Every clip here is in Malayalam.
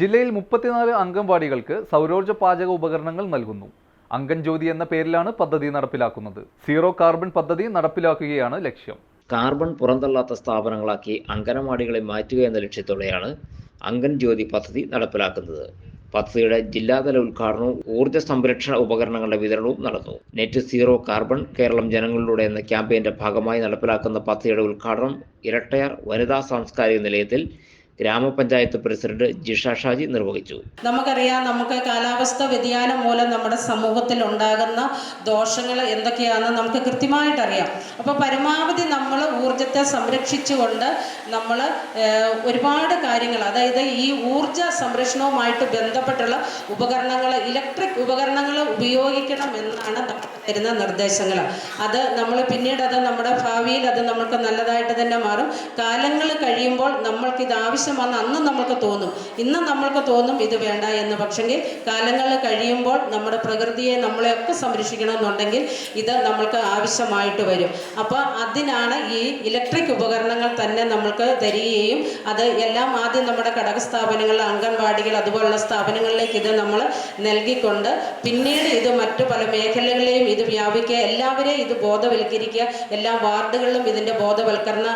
ജില്ലയിൽ മുപ്പത്തിനാല് അംഗൻവാടികൾക്ക് സൗരോർജ പാചക ഉപകരണങ്ങൾ നൽകുന്നു. അംഗൻ ജ്യോതി എന്ന പേരിലാണ് പദ്ധതി നടപ്പിലാക്കുന്നത്. സീറോ കാർബൺ പദ്ധതി നടപ്പിലാക്കുകയാണ് ലക്ഷ്യം. കാർബൺ പുറന്തള്ളാത്ത സ്ഥാപനങ്ങളാക്കി അംഗനവാടികളെ മാറ്റുക എന്ന ലക്ഷ്യത്തോടെയാണ് അംഗൻ ജ്യോതി പദ്ധതി നടപ്പിലാക്കുന്നത്. പദ്ധതിയുടെ ജില്ലാതല ഉദ്ഘാടനവും ഊർജ സംരക്ഷണ ഉപകരണങ്ങളുടെ വിതരണവും നടന്നു. നെറ്റ് സീറോ കാർബൺ കേരളം ജനങ്ങളിലൂടെ എന്ന ക്യാമ്പയിന്റെ ഭാഗമായി നടപ്പിലാക്കുന്ന പദ്ധതിയുടെ ഉദ്ഘാടനം ഇരട്ടയാർ വനിതാ സാംസ്കാരിക നിലയത്തിൽ ഗ്രാമപഞ്ചായത്ത് പ്രസിഡന്റ് ജിഷ ഷാജി നിർവഹിച്ചു. നമുക്കറിയാം നമുക്ക് കാലാവസ്ഥ വ്യതിയാനം മൂലം നമ്മുടെ സമൂഹത്തിൽ ഉണ്ടാകുന്ന ദോഷങ്ങൾ എന്തൊക്കെയാണെന്ന് നമുക്ക് കൃത്യമായിട്ട് അറിയാം അപ്പോൾ പരമാവധി നമ്മൾ ഊർജത്തെ സംരക്ഷിച്ചുകൊണ്ട് നമ്മൾ ഒരുപാട് കാര്യങ്ങൾ അതായത് ഈ ഊർജ സംരക്ഷണവുമായിട്ട് ബന്ധപ്പെട്ടുള്ള ഉപകരണങ്ങൾ ഇലക്ട്രിക് ഉപകരണങ്ങൾ ഉപയോഗിക്കണം എന്നാണ് തരുന്ന നിർദ്ദേശങ്ങൾ അത് നമ്മൾ പിന്നീട് അത് നമ്മുടെ ഭാവിയിൽ അത് നമുക്ക് നല്ലതായിട്ട് തന്നെ മാറും. കാലങ്ങൾ കഴിയുമ്പോൾ നമ്മൾക്ക് ഇത് ആവശ്യമാണെന്ന് അന്ന് നമ്മൾക്ക് തോന്നും. ഇന്ന് നമ്മൾക്ക് തോന്നും ഇത് വേണ്ട എന്ന് പക്ഷെങ്കിൽ കാലങ്ങൾ കഴിയുമ്പോൾ നമ്മുടെ പ്രകൃതിയെ നമ്മളെയൊക്കെ സംരക്ഷിക്കണമെന്നുണ്ടെങ്കിൽ ഇത് നമ്മൾക്ക് ആവശ്യമായിട്ട് വരും. അപ്പോൾ അതിനാണ് ഈ ഇലക്ട്രിക് ഉപകരണങ്ങൾ തന്നെ നമ്മൾക്ക് തരികയും അത് എല്ലാം ആദ്യം നമ്മുടെ ഘടക സ്ഥാപനങ്ങൾ അംഗൻവാടികൾ അതുപോലുള്ള സ്ഥാപനങ്ങളിലേക്ക് ഇത് നമ്മൾ നൽകിക്കൊണ്ട് പിന്നീട് ഇത് മറ്റു പല മേഖലകളിലെയും ഇത് വ്യാപിക്കുക. എല്ലാവരെയും ഇത് ബോധവൽക്കരിക്കുക. എല്ലാ വാർഡുകളിലും ഇതിന്റെ ബോധവൽക്കരണ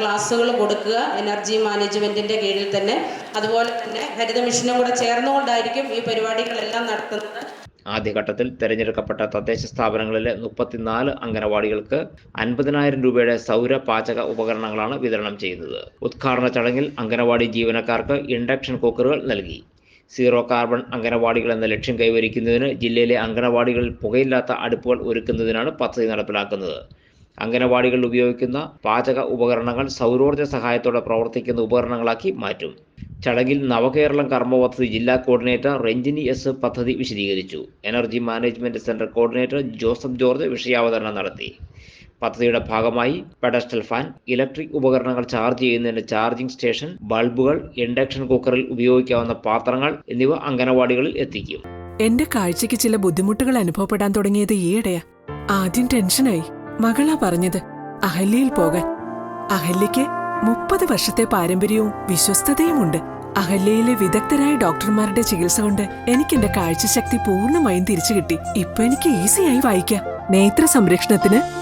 ക്ലാസ്സുകൾ കൊടുക്കുക. എനർജി മാനേജ്മെന്റിന്റെ കീഴിൽ തന്നെ. അതുപോലെ തന്നെ ഹരിത മിഷനും കൂടെ ചേർന്നുകൊണ്ടായിരിക്കും ഈ പരിപാടികളെല്ലാം നടത്തുന്നത്. ആദ്യഘട്ടത്തിൽ തെരഞ്ഞെടുക്കപ്പെട്ട തദ്ദേശ സ്ഥാപനങ്ങളിലെ മുപ്പത്തിനാല് അംഗനവാടികൾക്ക് അൻപതിനായിരം രൂപയുടെ സൗര പാചക ഉപകരണങ്ങളാണ് വിതരണം ചെയ്യുന്നത്. ഉദ്ഘാടന ചടങ്ങിൽ അംഗനവാടി ജീവനക്കാർക്ക് ഇൻഡക്ഷൻ കുക്കറുകൾ നൽകി. സീറോ കാർബൺ അംഗനവാടികൾ എന്ന ലക്ഷ്യം കൈവരിക്കുന്നതിന് ജില്ലയിലെ അംഗനവാടികളിൽ പുകയില്ലാത്ത അടുപ്പുകൾ ഒരുക്കുന്നതിനാണ് പദ്ധതി നടപ്പിലാക്കുന്നത്. അംഗനവാടികളിൽ ഉപയോഗിക്കുന്ന പാചക ഉപകരണങ്ങൾ സൗരോർജ സഹായത്തോടെ പ്രവർത്തിക്കുന്ന ഉപകരണങ്ങളാക്കി മാറ്റും. ചടങ്ങിൽ നവകേരളം കർമ്മ പദ്ധതി ജില്ലാ കോർഡിനേറ്റർ രഞ്ജിനി എസ് പദ്ധതി വിശദീകരിച്ചു. Energy management centre coordinator Joseph George വിഷയാവതരണം നടത്തി. പദ്ധതിയുടെ ഭാഗമായി പെഡസ്റ്റൽ ഫാൻ ഇലക്ട്രിക് ഉപകരണങ്ങൾ ചാർജ് ചെയ്യുന്നതിന് ചാർജിംഗ് സ്റ്റേഷൻ ബൾബുകൾ ഇൻഡക്ഷൻ കുക്കറിൽ ഉപയോഗിക്കാവുന്ന പാത്രങ്ങൾ എന്നിവ അംഗനവാടികളിൽ എത്തിക്കും. എന്റെ കാഴ്ചക്ക് ചില ബുദ്ധിമുട്ടുകൾ അനുഭവപ്പെടാൻ തുടങ്ങിയത് ഈയിടെയാ. ആദ്യം ടെൻഷനായി. മകളാ പറഞ്ഞത് അഹല്യയിൽ പോകാൻ. അഹല്യയ്ക്ക് മുപ്പത് വർഷത്തെ പാരമ്പര്യവും വിശ്വസ്തതയുമുണ്ട്. അഹല്യയിലെ വിദഗ്ധരായ ഡോക്ടർമാരുടെ ചികിത്സ കൊണ്ട് എനിക്ക് എന്റെ കാഴ്ചശക്തി പൂർണമായും തിരിച്ചു കിട്ടി ഇപ്പൊ എനിക്ക് ഈസിയായി വായിക്കാം. നേത്ര സംരക്ഷണത്തിന്